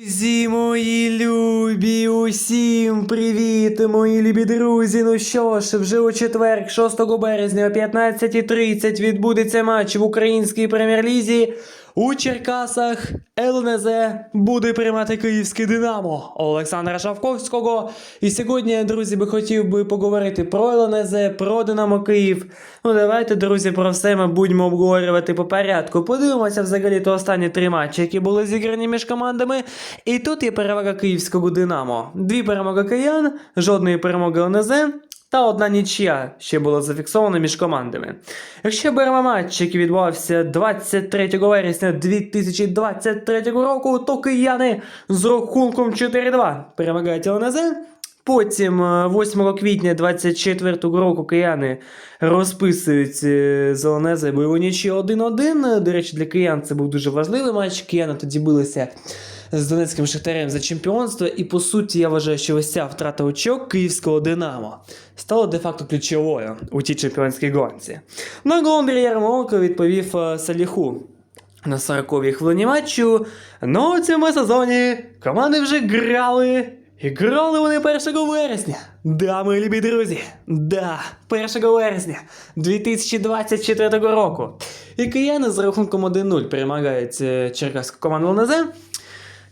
Друзі мої любі, усім привіт, мої любі друзі. Ну що ж, вже у четвер, 6 березня о 15.30 відбудеться матч в українській прем'єр-лізі. У Черкасах ЛНЗ буде приймати київське Динамо Олександра Шавковського. І сьогодні, друзі, би хотів би поговорити про ЛНЗ, про Динамо Київ. Ну давайте, друзі, про все ми будемо обговорювати по порядку. Подивимося взагалі то останні три матчі, які були зіграні між командами. І тут є перевага київського Динамо. Дві перемоги киян, жодної перемоги ЛНЗ. Та одна нічия ще була зафіксована між командами. Якщо беремо матч, який відбувався 23 вересня 2023 року, то кияни з рахунком 4-2 перемагають ЛНЗ. Потім, е, 8 квітня 24 року, кияни розписують е, з ЛНЗ бойову нічию 1-1. До речі, для киян це був дуже важливий матч. Кияни тоді билися з Донецьким Шахтарем за чемпіонство. І по суті, я вважаю, що ось ця втрата очок київського Динамо стала де-факто ключовою у тій чемпіонській гонці. На гол Андрій Ярмоленко відповів е, Саліху. На 40-й хвилині матчу. Ну, у цьому сезоні команди вже грали. І грали вони 1 вересня. Да, мої любі друзі. Да, 1 вересня 2024 року. І кияни з рахунком 1-0 перемагають е, черкаську команду ЛНЗ.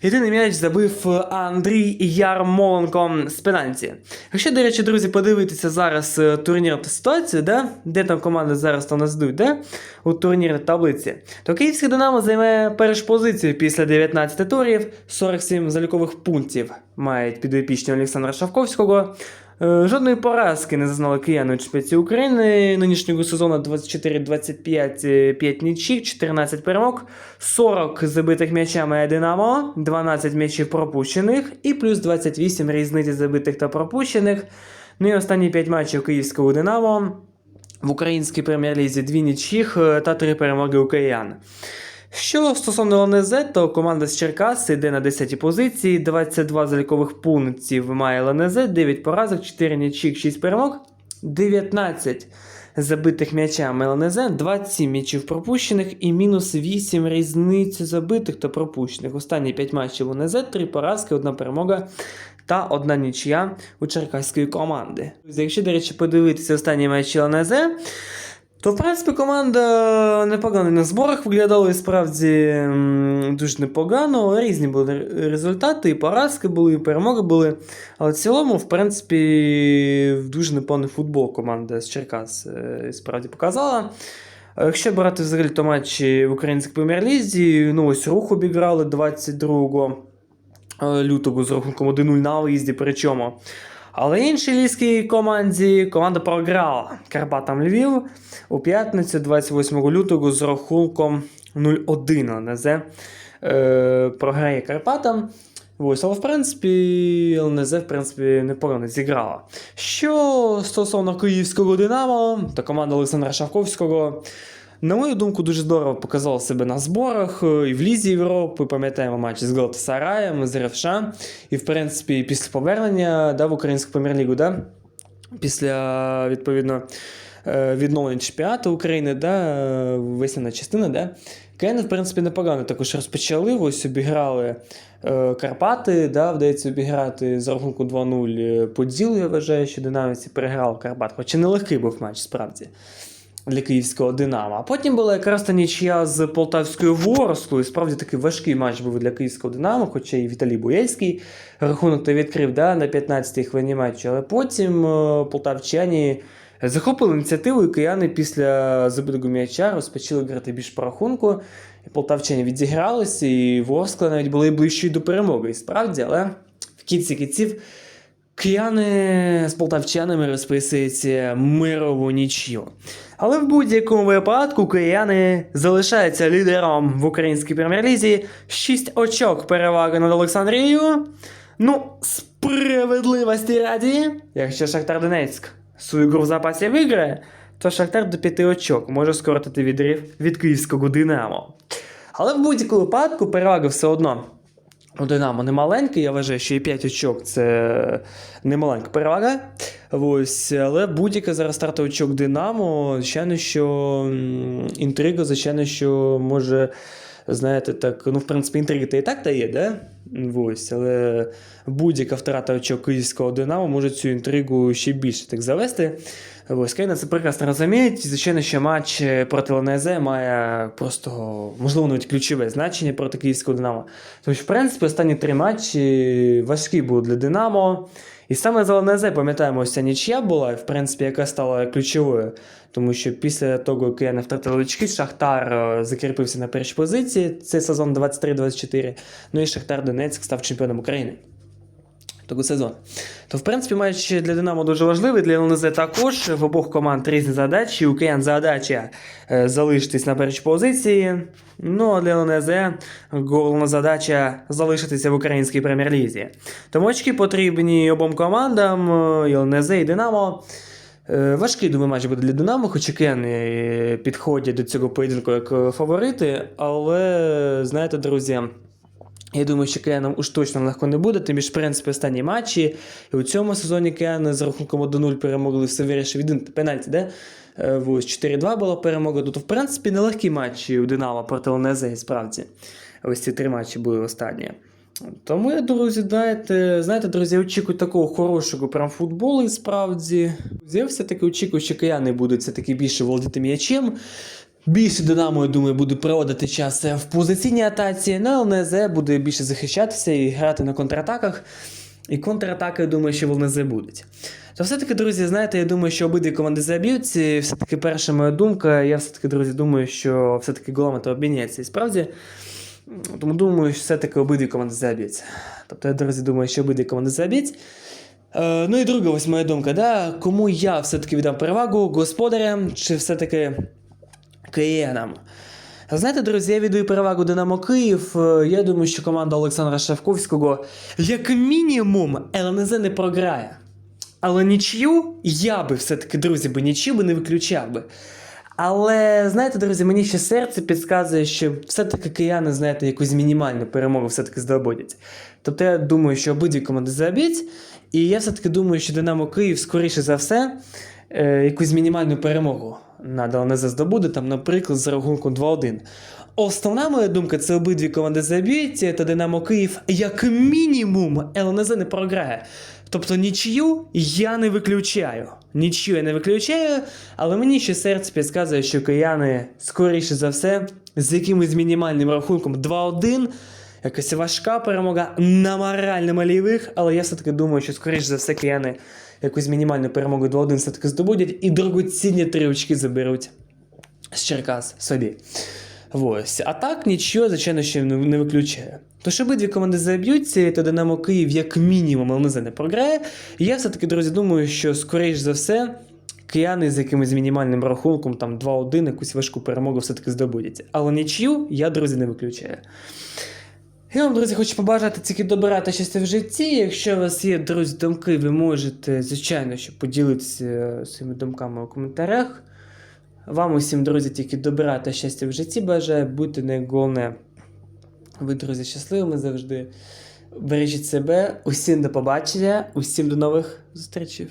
Єдиний м'яч забив е, Андрій Ярмоленко з пенальті. Якщо, до речі, друзі, подивитися зараз турнір та ситуацію, де де там команди зараз там нас йдуть, де? у турнірній таблиці, то Київське Динамо займе першу позицію після 19 турів, 47 залікових пунктів мають підопічні Олександра Шавковського. Е, Жодної поразки не зазнали кияни у чемпіонаті України нинішнього сезону 24-25 5 нічів, 14 перемог, 40 забитих м'ячами Динамо, 12 м'ячів пропущених і плюс 28 різниці забитих та пропущених. Ну і останні 5 матчів київського Динамо в українській прем'єр-лізі 2 нічіх е, та 3 перемоги у киян. Що стосовно ЛНЗ, то команда з Черкас йде на 10-й позиції, 22 залікових пунктів має ЛНЗ, 9 поразок, 4 нічік, 6 перемог, 19 забитих м'ячами ЛНЗ, 27 м'ячів пропущених і мінус 8 різниць забитих та пропущених. Останні 5 матчів ЛНЗ, 3 поразки, 1 перемога та одна нічия у черкаської команди. Якщо, до речі, подивитися останні матчі ЛНЗ, то, в принципі, команда непогано на зборах виглядала і справді дуже непогано. Різні були результати, і поразки були, і перемоги були. Але в цілому, в принципі, дуже непоганий футбол команда з Черкас е, справді показала. Якщо брати взагалі то матчі в українській прем'єр-лізі, ну ось рух обіграли 22 е, лютого з рахунком 1-0 на виїзді, причому. Але іншій львівській команді команда програла Карпатам Львів у п'ятницю 28 лютого з рахунком 0-1 ЛНЗ е, програє Карпатам. Ось, але в принципі ЛНЗ в принципі непогано зіграла. Що стосовно київського Динамо, то команда Олександра Шавковського, на мою думку, дуже здорово показала себе на зборах е, і в Лізі Європи. Пам'ятаємо матч з Галатасараєм, з РФШ. І, в принципі, після повернення да, в українську прем'єр-лігу, да, після відповідно е, відновлення чемпіонату України, да, весняна частина, да, Кияни, в принципі, непогано також розпочали. Ось обіграли е, Карпати, да, вдається обіграти за рахунку 2-0 Поділ, я вважаю, що динаміці переграв Карпат, хоча нелегкий був матч, справді. Для київського Динамо. А потім була якраз та нічия з Полтавською Ворсклою. Справді такий важкий матч був для київського Динамо, хоча і Віталій Буєльський рахунок то відкрив да, на 15-й хвилині матчу. Але потім е, полтавчані захопили ініціативу, і кияни після забитого м'яча розпочали грати більш по рахунку. І полтавчані відігралися, і Ворскла навіть були ближчі до перемоги. І справді, але в кінці кінців Кияни з полтавчанами розписуються мирову нічю. Але в будь-якому випадку кияни залишаються лідером в українській прем'єр-лізі. 6 очок переваги над Олександрією. Ну, справедливості раді, якщо Шахтар Донецьк свою гру в запасі виграє, то Шахтар до 5 очок може скоротити відрив від київського Динамо. Але в будь-якому випадку перевага все одно у Динамо не маленький, я вважаю, що і 5 очок це не маленька перевага. Ось, але будь-яка зараз старта очок Динамо, звичайно, що інтрига, звичайно, що може, знаєте, так, ну, в принципі, інтрига та і так та є, да? Ось, але будь-яка втрата очок київського Динамо може цю інтригу ще більше так завести. Ось, Кияни це прекрасно розуміють. Звичайно, що матч проти Ленезе має просто, можливо, навіть ключове значення проти київського Динамо. Тому що, в принципі, останні три матчі важкі були для Динамо. І саме за ЛНЗ, пам'ятаємо, ця нічия була, в принципі, яка стала ключовою. Тому що після того, як не втратили очки, Шахтар е, закріпився на першій позиції Це сезон 23-24. Ну і Шахтар Донецьк став чемпіоном України. Того сезону. То, в принципі, матч для Динамо дуже важливий, для ЛНЗ також. В обох команд різні задачі. У киян задача е, залишитись на першій позиції. Ну а для ЛНЗ головна задача залишитися в українській прем'єр-лізі. Тому очки потрібні обом командам, е, і ЛНЗ і Динамо. Е, Важкий, думаю, матч буде для Динамо, хоч і е, підходять до цього поєдинку як фаворити, але знаєте, друзі. Я думаю, що киянам уж точно легко не буде, тим більше, в принципі, останні матчі. І у цьому сезоні кияни з рахунком 1-0 перемогли все вирішив один пенальті, де? Е, Ось 4-2 була перемога. Тут, в принципі, нелегкі матчі у Динамо проти Ленезе, справді. Ось ці три матчі були останні. Тому друзі, знаєте, знаєте, друзі, очікую такого хорошого прям футболу, і справді. Я все-таки очікую, що кияни будуть все-таки більше володіти м'ячем. Більше Динамо, я думаю, буде проводити час в позиційній атаці, ну, ЛНЗ буде більше захищатися і грати на контратаках. І контратаки, я думаю, що в ЛНЗ будуть. То все-таки, друзі, знаєте, я думаю, що обидві команди заб'ють. І все-таки перша моя думка, я все-таки, друзі, думаю, що все-таки голами то обміняється. І справді, тому думаю, що все-таки обидві команди заб'ють. Тобто, я, друзі, думаю, що обидві команди заб'ють. Е, ну і друга ось моя думка, да? кому я все-таки віддам перевагу господарям чи все-таки киянам. Знаєте, друзі, я віддаю перевагу Динамо Київ. Е, Я думаю, що команда Олександра Шевковського, як мінімум, ЛНЗ не програє. Але нічию я би все-таки, друзі, би нічию би не виключав би. Але знаєте, друзі, мені ще серце підказує, що все-таки кияни, знаєте, якусь мінімальну перемогу все-таки здобудять. Тобто я думаю, що обидві команди заб'ють. І я все-таки думаю, що Динамо Київ, скоріше за все, е, якусь мінімальну перемогу над ЛНЗ здобуде, там, наприклад, за рахунком 2-1. Основна моя думка, це обидві команди заб'ють, та Динамо Київ, як мінімум, ЛНЗ не програє. Тобто нічию я не виключаю. Нічию я не виключаю, але мені ще серце підказує, що кияни, скоріше за все, з якимось мінімальним рахунком 2-1. Якась важка перемога на морально лівих, але я все-таки думаю, що скоріш за все кияни якусь мінімальну перемогу 2-1 все-таки здобудять і дорогоцінні три очки заберуть з Черкас собі. Ось. А так нічого, звичайно, ще не, виключає. Тож обидві команди заб'ються, то Динамо Київ як мінімум ЛНЗ не програє. І я все-таки, друзі, думаю, що скоріш за все. Кияни з якимось мінімальним рахунком, там 2-1, якусь важку перемогу все-таки здобудять. Але нічию я, друзі, не виключаю. Я вам, друзі, хочу побажати тільки добра та щастя в житті. Якщо у вас є, друзі, думки, ви можете, звичайно, що поділитися своїми думками у коментарях. Вам усім, друзі, тільки добра та щастя в житті бажаю. Будьте найголовне. Ви, друзі, щасливими завжди. Бережіть себе, усім до побачення, усім до нових зустрічей.